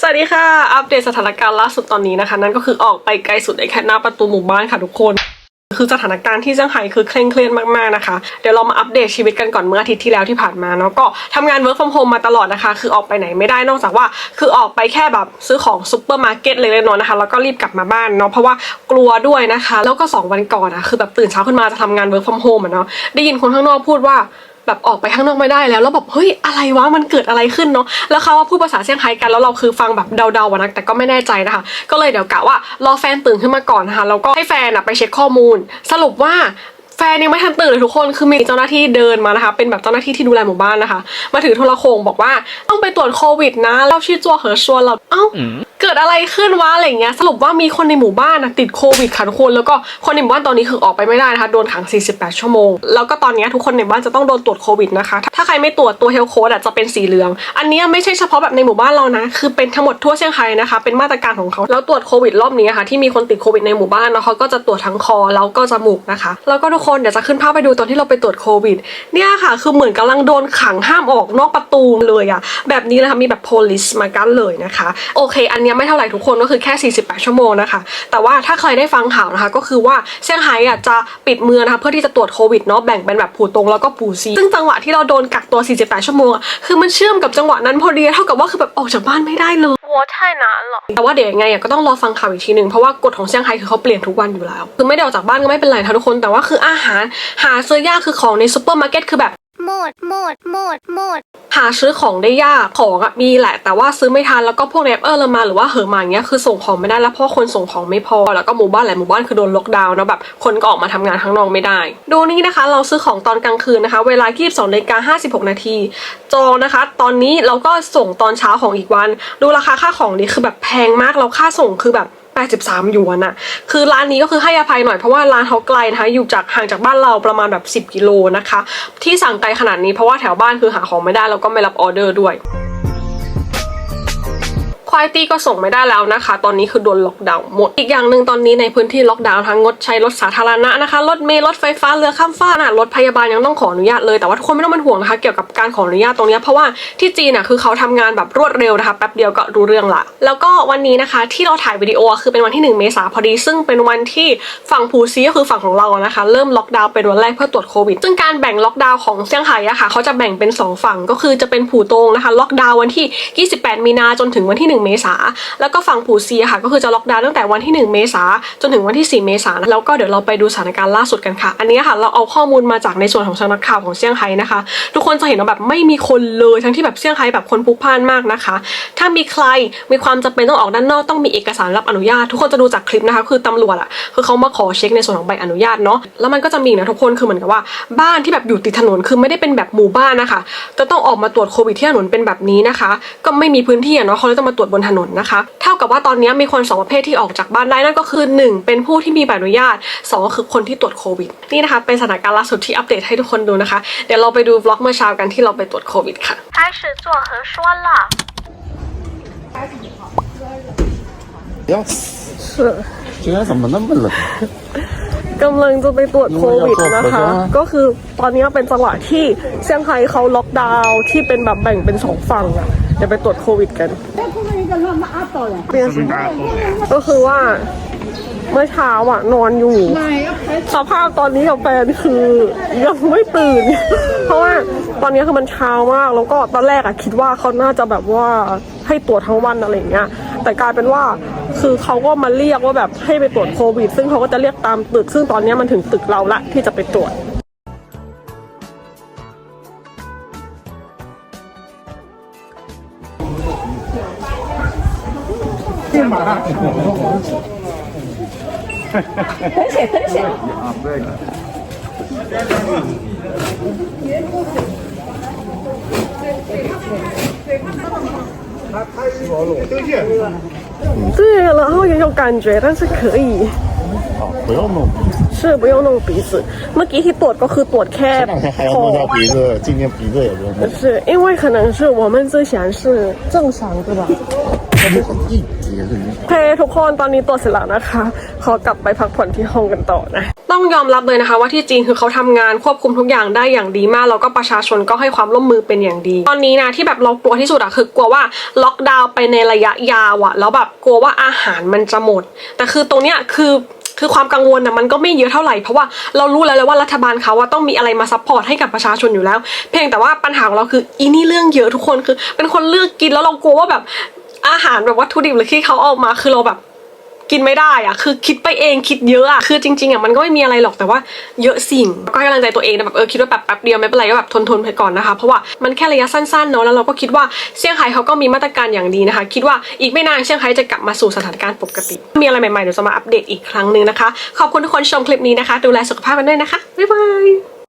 สวัสดีค่ะ อัปเดตสถานการณ์ล่าสุดตอนนี้นะคะ นั่นก็คือออกไปไกลสุดในแค่หน้าประตูหมู่บ้านค่ะทุกคน คือสถานการณ์ที่เซี่ยงไฮ้คือเคร่งเครียดมากๆนะคะ เดี๋ยวเรามาอัปเดตชีวิตกันก่อนเมื่ออาทิตย์ที่แล้วที่ผ่านมาเนาะก็ทำงาน work from home มาตลอดนะคะ คือออกไปไหนไม่ได้นอกจากว่า คือออกไปแค่แบบซื้อของซูเปอร์มาร์เก็ตเล็กๆน้อยๆนะคะแล้วก็รีบกลับมาบ้านเนาะเพราะว่ากลัวด้วยนะคะ แล้วก็สองวันก่อนอะคือแบบตื่นเช้าขึ้นมาจะทำงาน work from home อะเนาะได้ยินคนข้างนอกพูดว่า แบบออกไปข้างนอกไม่ได้แล้ว แล้วแบบเฮ้ยอะไรวะมันเกิดอะไรขึ้นเนาะแล้วเขาว่าพูดภาษาเซี่ยงไฮ้กันแล้วเราคือฟังแบบเดาๆอะนะแต่ก็ไม่แน่ใจนะคะ ก็เลยเดี๋ยวกะว่ารอแฟนตื่นขึ้นมาก่อนนะคะแล้วก็ให้แฟนอะไปเช็คข้อมูล สรุปว่าแฟนยังไม่ทันตื่นเลยทุกคน คือมีเจ้าหน้าที่เดินมานะคะ เป็นแบบเจ้าหน้าที่ที่ดูแลหมู่บ้านนะคะ มาถือโทรโขงบอกว่าต้องไปตรวจโควิดนะแล้วชื่อจัวเหอชวนเรา เอ้า เกิดอะไรขึ้นวะอะไรเงี้ยสรุปว่ามีคนในหมู่บ้านนะติดโควิดค่ะทุกคนแล้วก็คนในหมู่บ้านตอนนี้คือออกไปไม่ได้นะคะโดนขัง 48 ชั่วโมง แล้วก็ตอนนี้ทุกคนในบ้านจะต้องโดนตรวจโควิดนะคะถ้าใครไม่ตรวจตัวเฮลโคดจะเป็นสีเหลือง อันนี้ไม่ใช่เฉพาะแบบในหมู่บ้านเรานะ คือเป็นทั้งหมดทั่วเซี่ยงไฮ้นะคะเป็นมาตรการของเขาแล้วตรวจโควิดรอบนี้ค่ะที่มีคนติดโควิดในหมู่บ้านเนาะเขาก็จะตรวจทั้งคอแล้วก็จมูกนะคะแล้วก็ทุกคนเดี๋ยวจะขึ้นภาพไปดูตอนที่เราไปตรวจโควิดเนี่ยค่ะคือเหมือนกำลังโดนขังห้ามออกนอกประตูเลยอะแบบนี้นะคะมีแบบ police มากั้นเลยนะคะโอเคอันเไม่เท่าไหร่ทุกคนก็คือแค่ 48 ชั่วโมงนะคะ แต่ว่าถ้าใครได้ฟังข่าวนะคะ ก็คือว่าเซี่ยงไฮ้อะจะปิดเมืองนะคะเพื่อที่จะตรวจโควิดเนาะแบ่งเป็นแบบผู่ตรงแล้วก็ผู่ซีซึ่งจังหวะที่เราโดนกักตัว 48 ชั่วโมงคือมันเชื่อมกับจังหวะนั้นพอดีเท่ากับว่าคือแบบออกจากบ้านไม่ได้เลยวัวใช่นะหรอแต่ว่าเดี๋ยวยังไงอะก็ต้องรอฟังข่าวอีกทีหนึ่งเพราะว่ากฎของเซี่ยงไฮ้คือเขาเปลี่ยนทุกวันอยู่แล้ว คือไม่ได้ออกจากบ้านก็ไม่เป็นไรทุกคนแต่ว่าคืออาหารหาซื้อยากคือของในซูเปอร์มาร์เก็ตคือแบบ หมด หมด หมด หมด หาซื้อของได้ยากของอะมีแหละ แต่ว่าซื้อไม่ทันแล้วก็พวกแรปเออร์เลมาหรือว่าเหอมาอย่างเงี้ยคือส่งของไม่ได้แล้วเพราะคนส่งของไม่พอ แล้วก็หมู่บ้านหลายหมู่บ้านคือโดนล็อกดาวน์เนะแบบคนก็ออกมาทำงานข้างนอกไม่ได้ ดูนี่นะคะ เราซื้อของตอนกลางคืนนะคะ เวลา 22นาฬิกา56 นาทีจองนะคะ ตอนนี้เราก็ส่งตอนเช้าของอีกวัน ดูราคาค่าของนี่คือแบบแพงมากแล้วค่าส่งคือแบบ 83หยวนอะคือร้านนี้ก็คือให้อภัยหน่อยเพราะว่าร้านเขาไกลนะคะอยู่จากห่างจากบ้านเราประมาณแบบ 10 กิโลนะคะ ที่สั่งไกลขนาดนี้เพราะว่าแถวบ้านคือหาของไม่ได้แล้วก็ไม่รับออเดอร์ด้วย ควายตี้ก็ส่งไม่ได้แล้วนะคะ ตอนนี้คือโดนล็อกดาวน์หมด อีกอย่างหนึ่งตอนนี้ในพื้นที่ล็อกดาวน์ทั้งงดใช้รถสาธารณะนะคะ รถเมล์รถไฟฟ้า เรือข้ามฟากนะรถพยาบาลยังต้องขออนุญาตเลย แต่ว่าทุกคนไม่ต้องเป็นห่วงนะคะ เกี่ยวกับการขออนุญาตตรงนี้ เพราะว่าที่จีนน่ะคือเขาทำงานแบบรวดเร็วนะคะแป๊บเดียวก็รู้เรื่องละ แล้วก็วันนี้นะคะที่เราถ่ายวิดีโอคือเป็นวันที่ 1 เมษาพอดี ซึ่งเป็นวันที่ฝั่งภูซีก็คือฝั่งของเรานะคะ เริ่มล็อกดาวน์เป็นวันแรกเพื่อตรวจโควิด ซึ่งการแบ่งล็อกดาวน์ของเซี่ยงไฮ้อะค่ะเขาจะแบ่งเป็น 2 ฝั่งก็คือจะเป็นผู่ตงนะคะล็อกดาวน์วันที่ 28 มีนาจนถึงวันที่ 1เมษาแล้วก็ฝั่งผู่ซีอะค่ะ ก็คือจะล็อกดาวน์ตั้งแต่วันที่ 1 เมษาจนถึงวันที่ 4 เมษายนแล้วก็เดี๋ยวเราไปดูสถานการณ์ล่าสุดกันค่ะ อันนี้ค่ะเราเอาข้อมูลมาจากในส่วนของสำนักข่าวของเซี่ยงไฮ้นะคะ ทุกคนจะเห็นว่าแบบไม่มีคนเลยทั้งที่แบบเซี่ยงไฮ้แบบคนพลุกพล่านมากนะคะ ถ้ามีใครมีความจำเป็นต้องออกด้านนอกต้องมีเอกสารรับอนุญาต ทุกคนจะดูจากคลิปนะคะคือตำรวจอะคือเขามาขอเช็คในส่วนของใบอนุญาตเนาะแล้วมันก็จะมีนะทุกคนคือเหมือนกับว่าบ้านที่แบบอยู่ติดถนนคือไม่ได้เป็นแบบหมู่บ้านนะคะจะต้องออกมาตรวจโควิดที่ถนนเป็นแบบนี้นะคะ ก็ไม่มีพื้นที่เนาะเขาเลยต้องมาตรวจบนถนนนะคะ เท่ากับว่าตอนนี้มีคนสองประเภทที่ออกจากบ้านได้นั่นก็คือหนึ่งเป็นผู้ที่มีใบอนุญาตสองก็คือคนที่ตรวจโควิดนี่นะคะเป็นสถานการณ์ล่าสุดที่อัปเดตให้ทุกคนดูนะคะเดี๋ยวเราไปดูวล็อกเมื่อเช้ากันที่เราไปตรวจโควิดค่ะ 开始做核酸了。要死！今天怎么那么冷？ กำลังจะไปตรวจโควิดนะคะ ก็คือตอนนี้เป็นจังหวะที่เซี่ยงไฮ้เขาล็อกดาวน์ที่เป็นแบบแบ่งเป็นสองฝั่งอะเดี๋ยวไปตรวจโควิดกันเปลี่ยนสี ก็คือว่า เมื่อเช้าอะนอนอยู่ สภาพตอนนี้กับแฟนคือยังไม่ตื่น เพราะว่าตอนนี้คือมันเช้ามาก แล้วก็ตอนแรกอะคิดว่าเขาน่าจะแบบว่าให้ตรวจทั้งวันอะไรอย่างเงี้ย แต่กลายเป็นว่าคือเขาก็มาเรียกว่าแบบให้ไปตรวจโควิด ซึ่งเขาก็จะเรียกตามตึก ซึ่งตอนนี้มันถึงตึกเราละที่จะไปตรวจ 对，然后也有感觉，但是可以好，不要弄鼻子，是不用弄鼻子。เมื่อกี้ที่ตรวจก็คือตรวจแค่ 这两天还要 คอ 弄掉鼻子，今天鼻子也不用弄。是因为可能是我们之前是正常对吧？ 他不好一点的。 โอเคทุกคนตอนนี้ตรวจเสร็จแล้วนะคะ ขอกลับไปพักผ่อนที่ห้องกันต่อนะ ต้องยอมรับเลยนะคะว่าที่จีนคือเขาทำงานควบคุมทุกอย่างได้อย่างดีมาก แล้วก็ประชาชนก็ให้ความร่วมมือเป็นอย่างดี ตอนนี้นะที่แบบเรากลัวที่สุดอะคือกลัวว่าล็อกดาวน์ไปในระยะยาวอะแล้วแบบกลัวว่าอาหารมันจะหมด แต่คือตรงเนี้ยคือคือความกังวลนะมันก็ไม่เยอะเท่าไหร่เพราะว่าเรารู้แล้วแหละว่ารัฐบาลเขาว่าต้องมีอะไรมาซัพพอร์ตให้กับประชาชนอยู่แล้ว เพียงแต่ว่าปัญหาของเราคืออีนี่เรื่องเยอะทุกคนคือ เป็นคนเลือกกินแล้วเรากลัวว่าแบบ อาหารแบบวัตถุดิบหรือที่เขาเอามาคือเราแบบกินไม่ได้อะคือคิดไปเองคิดเยอะอะคือจริงๆอะมันก็ไม่มีอะไรหรอกแต่ว่าเยอะสิ่งก็ให้กำลังใจตัวเองนะแบบเออคิดว่าแบบแป๊บเดียวไม่เป็นไรก็แบบทนทนไปก่อนนะคะ เพราะว่ามันแค่ระยะสั้นๆเนาะแล้วเราก็คิดว่าเซี่ยงไฮ้เขาก็มีมาตรการอย่างดีนะคะ คิดว่าอีกไม่นานเซี่ยงไฮ้จะกลับมาสู่สถานการณ์ปกติ มีอะไรใหม่ๆเดี๋ยวจะมาอัปเดตอีกครั้งหนึ่งนะคะขอบคุณทุกคนชมคลิปนี้นะคะ ดูแลสุขภาพกันด้วยนะคะบ๊ายบาย